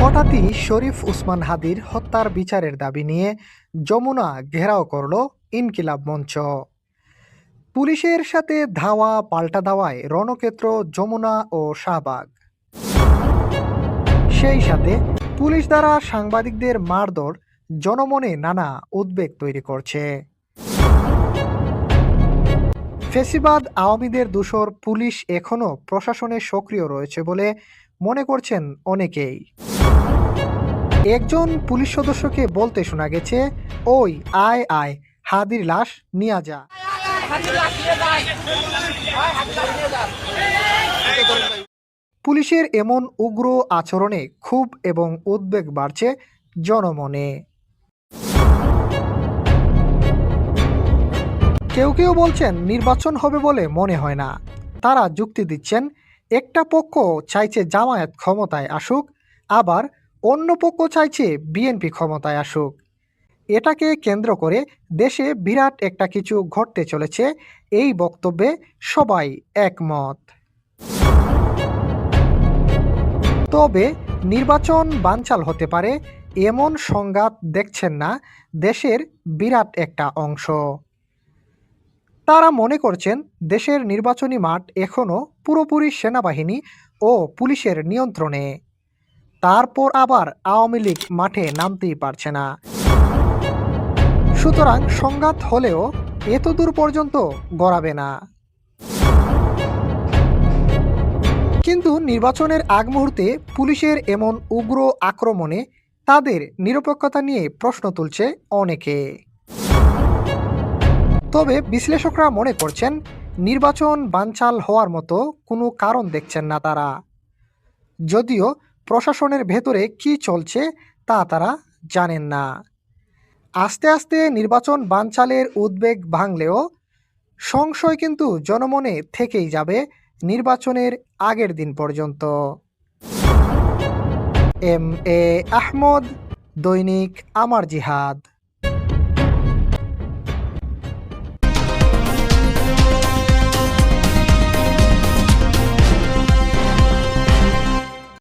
হঠাৎই শরীফ উসমান হাদির হত্যার বিচারের দাবি নিয়ে যমুনা ঘেরাও করল ইনকিলাব মঞ্চ। পুলিশের সাথে ধাওয়া পাল্টা ধাওয়ায় রণক্ষেত্র, যমুনা ও শাহবাগ। সেই সাথে পুলিশ দ্বারা সাংবাদিকদের মারধর জনমনে নানা উদ্বেগ তৈরি করছে। ফেসিবাদ আওয়ামীদের দূষর পুলিশ এখনও প্রশাসনে সক্রিয় রয়েছে বলে মনে করছেন অনেকেই। একজন পুলিশ সদস্যকে বলতে শোনা গেছে, ওই, আয় আয়, হাদির লাশ নিয়ে যা। পুলিশের এমন উগ্র আচরণে ক্ষোভ এবং উদ্বেগ বাড়ছে জনমনে। কেউ কেউ বলছেন নির্বাচন হবে বলে মনে হয় না। তারা যুক্তি দিচ্ছেন, একটা পক্ষ চাইছে জামায়াত ক্ষমতায় আসুক, আবার অন্য পক্ষ চাইছে বিএনপি ক্ষমতায় আসুক। এটাকে কেন্দ্র করে দেশে বিরাট একটা কিছু ঘটতে চলেছে, এই বক্তব্যে সবাই একমত। তবে নির্বাচন বানচাল হতে পারে, এমন সংঘাত দেখছেন না, দেশের বিরাট একটা অংশ। তারা মনে করছেন দেশের নির্বাচনী মাঠ এখনও পুরোপুরি সেনাবাহিনী ও পুলিশের নিয়ন্ত্রণে। তারপর আবার আওয়ামী লীগ মাঠে নামতেই পারছে না। সুতরাং সংঘাত হলেও এতদূর পর্যন্ত গড়াবে না। কিন্তু নির্বাচনের আগ মুহূর্তে পুলিশের এমন উগ্র আক্রমণে তাদের নিরপেক্ষতা নিয়ে প্রশ্ন তুলছে অনেকে। তবে বিশ্লেষকরা মনে করছেন, নির্বাচন বানচাল হওয়ার মতো কোনো কারণ দেখছেন না তারা। যদিও প্রশাসনের ভেতরে কি চলছে তা তারা জানেন না। আস্তে আস্তে নির্বাচন বানচালের উদ্বেগ ভাঙলেও সংশয় কিন্তু জনমনে থেকেই যাবে নির্বাচনের আগের দিন পর্যন্ত। এম এ আহমদ, দৈনিক আমার জিহাদ।